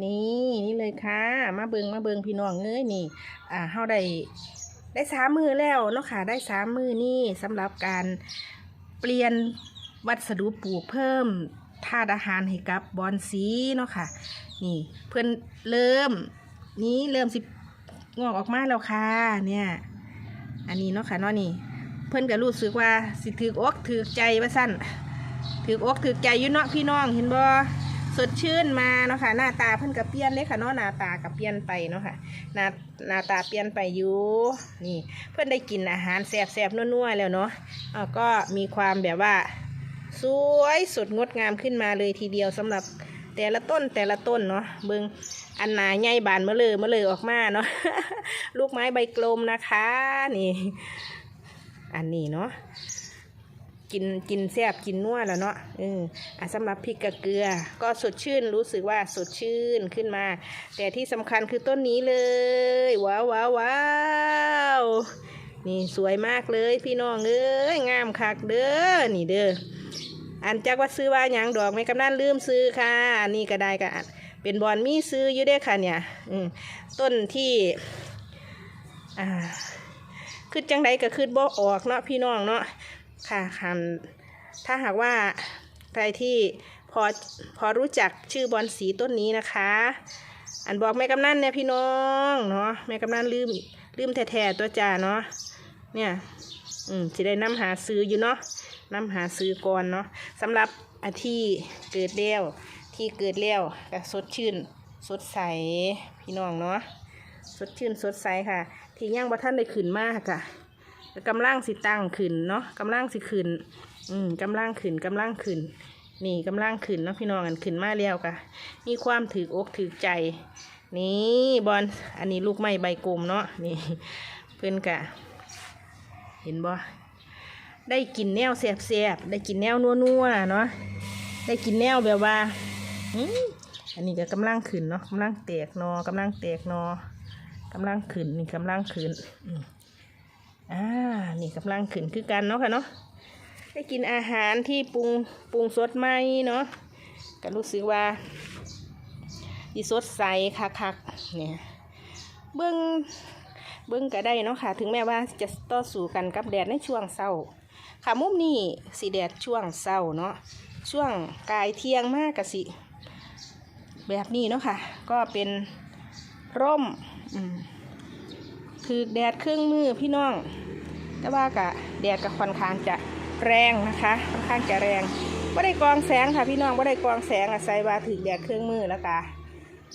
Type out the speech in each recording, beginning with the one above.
นี่นี่เลยค่ะ มาเบิงมาเบิงพี่น้องเอ้ยนี่ อ่าเฮาได้ได้สามมือแล้วเนาะค่ะ ได้สามมือนี่สำหรับการเปลี่ยนวัสดุปลูกเพิ่มธาตุอาหารให้กับบอนสีเนาะค่ะ นี่เพื่อนเริ่ม นี้เริ่มสิงอกออกมาแล้วค่ะ เนี่ย อันนี้เนาะค่ะเนาะนี่ เพื่อนก็รู้สึกว่าสิถืออกถือใจว่าสั้นถืออกถือใจอยู่เนาะพี่น้องเห็นบ่ สดชื่นมาเนาะค่ะหน้าตาเพื่อนก็เปลี่ยนเลยค่ะเนาะหน้าตาก็เปลี่ยนไปเนาะค่ะหน้าหน้าตาเปลี่ยนไปอยู่นี่ เพื่อนได้กินอาหารแซ่บๆนัวๆแล้วเนาะอ่าก็มีความแบบว่า สวยสดงดงามขึ้นมาเลยทีเดียวสำหรับแต่ละต้นแต่ละต้นเนาะเบิงอันหนาใหญ่บานเมื่อเลยเมื่อเลยออกมาเนาะลูกไม้ใบกลมนะคะ นี่ อันนี้เนาะ กินกินแซ่บกินนัวแล้วเนาะเอออะสำหรับพริกกับเกลือ ก็สดชื่นรู้สึกว่าสดชื่นขึ้นมา แต่ที่สำคัญคือต้นนี้เลย ว้าวว้าวว้าวนี่สวยมากเลยพี่น้องเอ้ยงามคักเด้อนี่เด้ออันจักว่าซื้อว่าหยังดอกไม่กำนันลืมซื้อค่ะอันนี้ก็ได้ก็เป็นบอนมีซื้ออยู่เด้อค่ะเนี่ยอืมต้นที่อ่าคือจังใดก็คือบ่ออกเนาะพี่น้องเนาะ ค่ะคันถ้าหากว่าใครที่พอพอรู้จักชื่อบอนสีต้นนี้นะคะ อันบอกแม่กำนันเนี่ยพี่น้องเนาะแม่กำนันลืมลืมแท้ๆตัวจ่าเนาะเนี่ยอืมสิได้นำหาซื้ออยู่เนาะนำหาซื้อก่อนเนาะสำหรับอาที่เกิดแล้วที่เกิดแล้วก็สดชื่นสดใสพี่น้องเนาะสดชื่นสดใสค่ะ ที่ย่างบ่ท่านได้ขึ้นมากค่ะ กำลังสิตั้งขึ้นเนาะกำลังสิขึ้น อืมกำลังขึ้นกำลังขึ้น นี่กำลังขึ้นเนาะพี่น้องกันขึ้นมาแล้วค่ะ มีความถืออกถือใจ นี่บอลอันนี้ลูกไม้ใบกลมเนาะนี่ เพื่อนกะ เห็นบ่ได้กินแนวแสบๆได้กินแนวนัวๆเนาะได้กินแนวแบบว่าอืมอันนี้ก็กำลังขึ้นเนาะกำลังแตกนอกำลังแตกนอกำลังขึ้นนี่กำลังขึ้น อ่า นี่กำลังขึ้นคือกันเนาะค่ะเนาะ ได้กินอาหารที่ปรุงปรุงสดใหม่เนาะก็รู้สึกว่าดีสดใสคักๆเนี่ย เบิ้งเบิ้งก็ได้เนาะค่ะ ถึงแม้ว่าจะต่อสู้กันกับแดดในช่วงเศร้าค่ะมุมนี้สีแดดช่วงเศร้าเนาะ ช่วงกายเที่ยงมากกะสิ แบบนี้เนาะค่ะ ก็เป็นร่ม อืม คือแดดเครึ่องมือพี่น้อง แต่ว่ากะแดดกับค่อนข้างจะแรงนะคะค่อนข้างจะแรงว่าได้กองแสงค่ะพี่น้องว่าได้กองแสงอะใส่ว่าถึงแดดเครึ่องมือแล้วกะ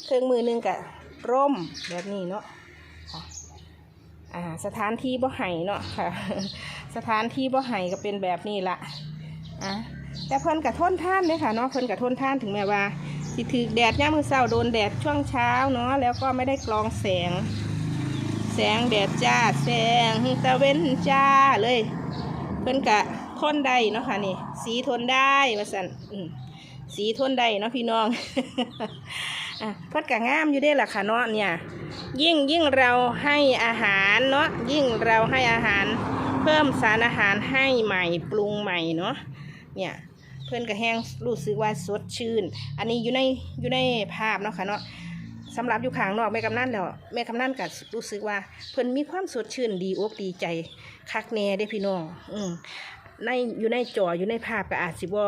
ครึ่องมือหนึงกะร่มแบบนี้เนาะสถานที่บ่ไห้เนาะค่ะ สถานที่บ่ไห้ก็เป็นแบบนี้ละอะแต่เพิ่นกับทนท่านเลยค่ะเนาะเพิ่นกับทนท่านถึงแม้ว่าสิถือแดดย่ามือเช้าโดนแดดช่วงเช้าเนาะแล้วก็ไม่ได้กรองแสง แสงแดดจ้า แสงตะเว้นจ้าเลย เพิ่นกะทนได้เนาะค่ะนี่ สีทนได้ว่าสันสีทนได้เนาะพี่น้องอะเพิ่นกะงามอยู่ได้ล่ะค่ะเนาะเนี่ย ยิ่งยิ่งเราให้อาหารเนาะยิ่งเราให้อาหาร เพิ่มสารอาหารให้ใหม่ปรุงใหม่เนาะเนี่ยเพื่อนกระแห้งรู้สึกว่าสดชื่น อันนี้อยู่ในอยู่ในภาพเนาะค่ะเนาะ สำหรับอยู่ข้างนอกแม่กำนันแล้วแม่กำนันก็รู้สึกว่า เพิ่นมีความสดชื่นดีอกดีใจคักแน่ได้พี่น้องอืมในอยู่ในจออยู่ในภาพก็อาจสิบ่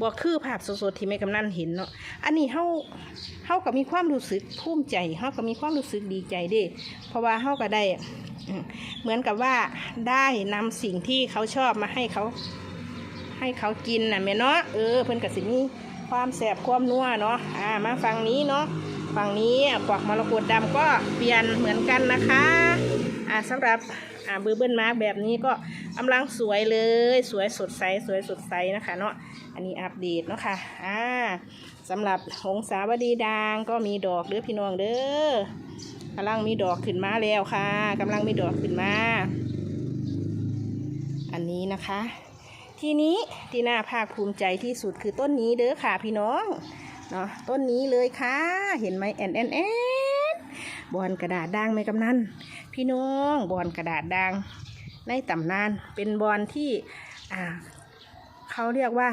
บ่คือภาพสดๆที่แม่กำนันเห็นเนาะอันนี้เฮาเฮาก็มีความรู้สึกภูมิใจเฮาก็มีความรู้สึกดีใจเด้ เพราะว่าเฮาก็ได้เหมือนกับว่าได้นำสิ่งที่เขาชอบมาให้เขาให้เขากินน่ะแม่เนาะเออเพิ่นก็สิมีความแสบความนัวเนาะอ่ามาฝั่งนี้เนาะ ฝั่งนี้ปอกมรกตดำก็เปลี่ยนเหมือนกันนะคะอ่าสำหรับอ่าเบอร์เบิลมาร์กแบบนี้ก็กำลังสวยเลย สวยสดใสสวยสดใสนะคะเนาะอันนี้อัปเดตเนาะค่ะอ่าสำหรับหงสาวดีดางก็มีดอกเด้อพี่น้องเด้อกำลังมีดอกขึ้นมาแล้วค่ะกำลังมีดอกขึ้นมา อันนี้นะคะ ทีนี้ที่น่าภาคภูมิใจที่สุดคือต้นนี้เด้อค่ะพี่น้อง เนาะต้นนี้เลยค่ะ เห็นไหมแอนแอนแอนบอนกระดาษด่างไหมกำนันพี่น้องบอนกระดาษด่างในตำนานเป็นบอนที่อ่าเขาเรียกว่า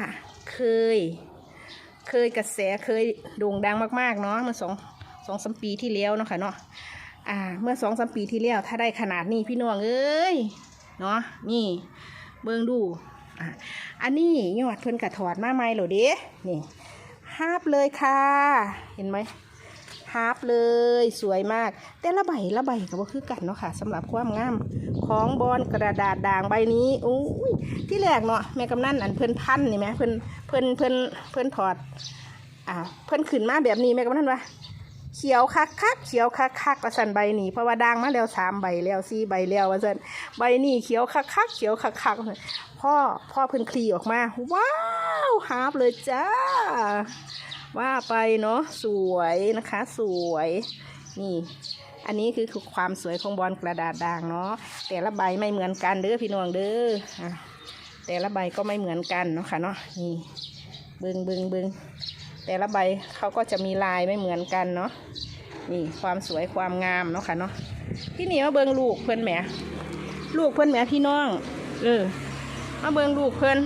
เคย เคยกระแสเคยโด่งดังมากๆเนาะเมื่อสองสองสามปีที่แล้วเนาะค่ะเนาะอ่า เมื่อสองสามปีที่แล้วถ้าได้ขนาดนี้พี่น้องเอ้ยเนาะนี่เบิ่งดูอะอันนี้ยอดเพิ่นกระถอดมาใหม่เหรอเด้นี่ ฮาบเลยค่ะ เห็นไหมฮาบเลยสวยมาก แต่ละใบละใบก็บ่คือกันเนาะค่ะสำหรับความงามของบอนกระดาษด่างใบนี้อุ้ยที่แรกเนาะแม่กำนันอันเพิ่นพันนี่ไหมเพิ่นเพิ่นเพิ่นเพิ่นถอดอ่าเพิ่นขึ้นมาแบบนี้แม่กำนันวะ เขียวคักคักเขียวคักคักว่าสันใบนี่เพราะว่าด่างมาแล้วสามใบแล้วสี่ใบแล้วว่าสันใบนี่เขียวคักคักเขียวคักคักพ่อพ่อเพิ่นคลีออกมา ว้าวฮาร์ปเลยจ้า ว่าไปเนาะสวยนะคะ สวยนี่ อันนี้คือความสวยของบอลกระดาษด่างเนาะแต่ละใบไม่เหมือนกันเด้อพี่น้องเด้อแต่ละใบก็ไม่เหมือนกันเนาะค่ะเนาะนี่เบิงเบิงเบิง แต่ละใบเขาก็จะมีลายไม่เหมือนกันเนาะนี่ความสวยความงามเนาะค่ะเนาะที่นี่มาเบิงลูกเพื่อนแหมลูกเพื่อนแหมพี่น้องเออมาเบิงลูกเพื่อน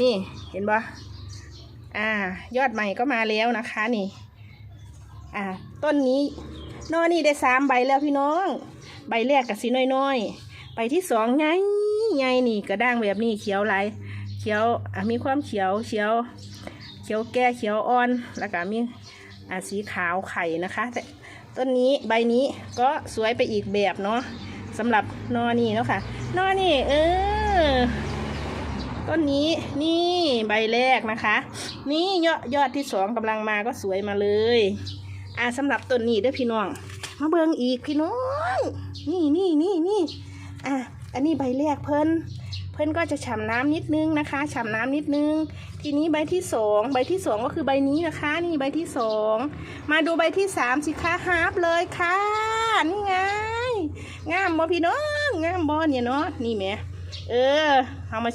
นี่เห็นปะอ่า ยอดใหม่ก็มาแล้วนะคะนี่ อ่า ต้นนี้นอนี่ได้สามใบแล้วพี่น้อง ใบแรกกับสีน้อยๆใบที่สองไงไงนี่กระด้างแบบนี้เขียวหลายเขียวมีความเขียวเขียว เขียวแก่เขียวอ่อน แล้วก็มีสีขาวไข่นะคะแต่ต้นนี้ใบนี้ก็สวยไปอีกแบบเนาะสำหรับนอนี่เนาะค่ะ นอนี่เออต้นนี้นี่ใบแรกนะคะ นี่ยอดยอดที่สองกำลังมาก็สวยมาเลยอ่าสำหรับต้นนี้เด้อพี่น้อง มาเบิงอีกพี่น้อง นี่นี่นี่นี่อะอันนี้ใบแรกเพิ่นเพิ่นก็จะฉ่ำน้ำนิดนึงนะคะฉ่ำน้ำนิดนึง ทีนี้ใบที่สองใบที่สองก็คือใบนี้นะคะ นี่ใบที่สองมาดูใบที่สามสิคะฮาร์ปเลยค่ะนี่ไงงามบอพี่น้องงามบอเนี่ยเนาะนี่แหมเออเรามา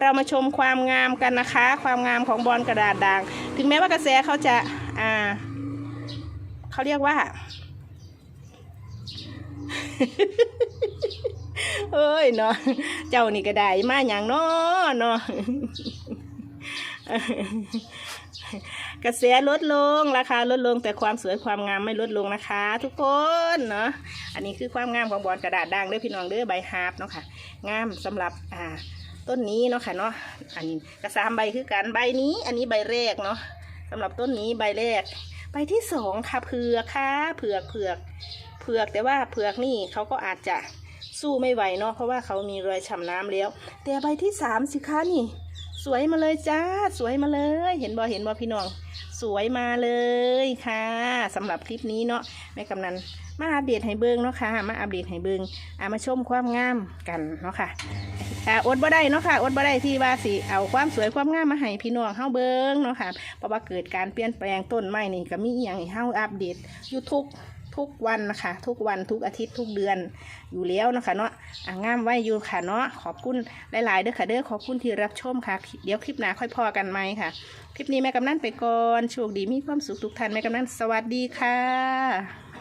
เรามาชมความงามกันนะคะ ความงามของบอลกระดาษด่าง ถึงแม้ว่ากระแสเขาจะอ่าเขาเรียกว่าเอ้ยเนาะเจ้านี่ก็ได้มาอย่างเนาะเนาะ กระแสลดลงราคาลดลงแต่ความสวยความงามไม่ลดลงนะคะ ทุกคนเนาะอันนี้คือความงามของบอลกระดาษด่างเด้อพี่น้องเด้อใบฮาร์ปเนาะค่ะงามสำหรับอ่าต้นนี้เนาะค่ะเนาะอันนี้กระสามใบคือกันใบนี้ อันนี้ใบแรกเนาะสำหรับต้นนี้ใบแรกใบที่สองค่ะเผือกค่ะเผือกเผือกเผือกแต่ว่าเผือกนี่เขาก็อาจจะสู้ไม่ไหวเนาะเพราะว่าเขามีรอยฉ่ำน้ำแล้ว แต่ใบที่สามสิคะนี่ สวยมาเลยจ้า สวยมาเลย เห็นบอเห็นบอพี่น้อง สวยมาเลยค่ะสำหรับคลิปนี้เนาะแม่กำนันมาอัปเดตให้เบิงเนาะค่ะ มาอัปเดตให้เบิงอามาชมความงามกันเนาะค่ะอ่าอดบ่ได้เนาะค่ะอดบ่ได้ที่ว่าสิเอาความสวยความงามมาให้พี่น้องเฮาเบิงเนาะค่ะเพราะว่าเกิดการเปลี่ยนแปลงต้นไม้นี่ก็มีอย่างให้เฮาอัปเดตอยู่ทุกทุกวันนะคะ ทุกวันทุกอาทิตย์ทุกเดือนอยู่แล้วนะคะเนาะ งามไว้อยู่ค่ะเนาะขอบคุณหลายๆเด้อค่ะเด้อขอบคุณที่รับชมค่ะ เดี๋ยวคลิปหน้าค่อยพอกันไหมค่ะ คลิปนี้แม่กำนันไปก่อนโชคดีมีความสุขทุกท่านแม่กำนันสวัสดีค่ะ